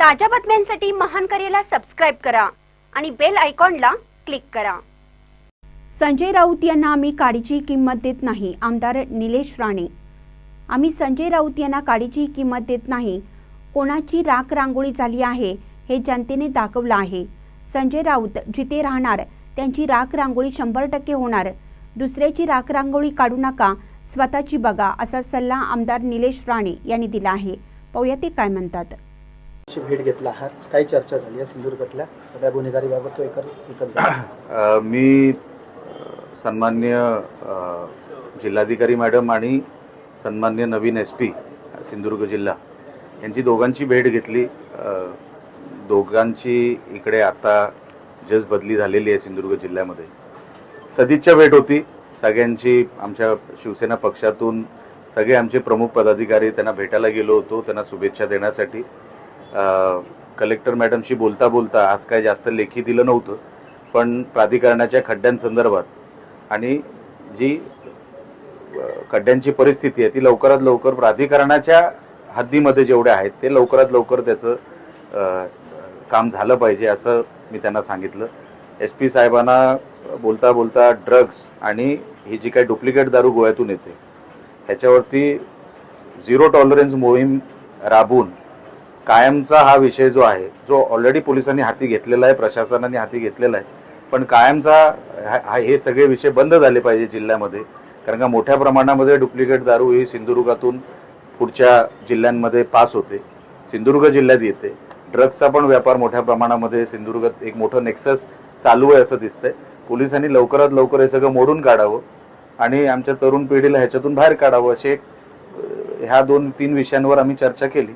ताज्या बातम्यांसाठी महान करेला सबस्क्राईब करा आणि बेल आयकॉनला क्लिक करा. संजय राऊत यांना आम्ही काडीची किंमत देत नाही आमदार निलेश राणे. आम्ही संजय राऊत यांना काडीची किंमत देत नाही. कोणाची राख रांगोळी झाली आहे हे जनतेने दाखवलं आहे. संजय राऊत जिथे राहणार त्यांची राख रांगोळी शंभर टक्के होणार. दुसऱ्याची राख रांगोळी काढू नका स्वतःची बघा असा सल्ला आमदार निलेश राणे यांनी दिला आहे. पाहूया ते काय म्हणतात. ची भेट घेतला आहात. काही चर्चा झाली आहे सिंधुदुर्गातल्या. सगळ्या गुन्हेगारीबाबत तो एकर एकंदरीत मी सन्मान्य जिल्हाधिकारी मॅडम आणि सन्मान्य नवीन एस पी सिंधुदुर्ग जिल्हा यांची दोघांची भेट घेतली. दोघांची इकडे आता जस बदली झालेली आहे सिंधुदुर्ग जिल्ह्यामध्ये. सदिच्छा भेट होती. सगळ्यांची आमच्या शिवसेना पक्षातून सगळे आमचे प्रमुख पदाधिकारी त्यांना भेटायला गेलो होतो त्यांना शुभेच्छा देण्यासाठी. कलेक्टर मॅडमशी बोलता बोलता आज काय जास्त लेखी दिलं नव्हतं पण प्राधिकरणाच्या खड्ड्यांसंदर्भात आणि जी खड्ड्यांची परिस्थिती आहे ती लवकरात लवकर प्राधिकरणाच्या हद्दीमध्ये जेवढे आहेत ते लवकरात लवकर त्याचं काम झालं पाहिजे असं मी त्यांना सांगितलं. एस पी साहेबांना बोलता बोलता ड्रग्स आणि ही जी काही डुप्लिकेट दारू गोव्यातून येते ह्याच्यावरती झिरो टॉलरन्स मोहीम राबवून कायमचा हा विषय जो आहे जो ऑलरेडी पोलिसांनी हाती घेतलेला आहे प्रशासनाने हाती घेतलेला आहे पण कायमचा हा- हे सगळे विषय बंद झाले पाहिजे जिल्ह्यामध्ये. कारण का मोठ्या प्रमाणामध्ये डुप्लिकेट दारू ही सिंधुदुर्गातून पुढच्या जिल्ह्यांमध्ये पास होते. सिंधुदुर्ग जिल्ह्यात येते. ड्रग्सचा पण व्यापार मोठ्या प्रमाणामध्ये सिंधुदुर्गात एक मोठं नेक्सस चालू आहे असं दिसतंय. पोलिसांनी लवकरात लवकर हे सगळं मोडून काढावं आणि आमच्या तरुण पिढीला ह्याच्यातून बाहेर काढावं असे ह्या दोन तीन विषयांवर आम्ही चर्चा केली.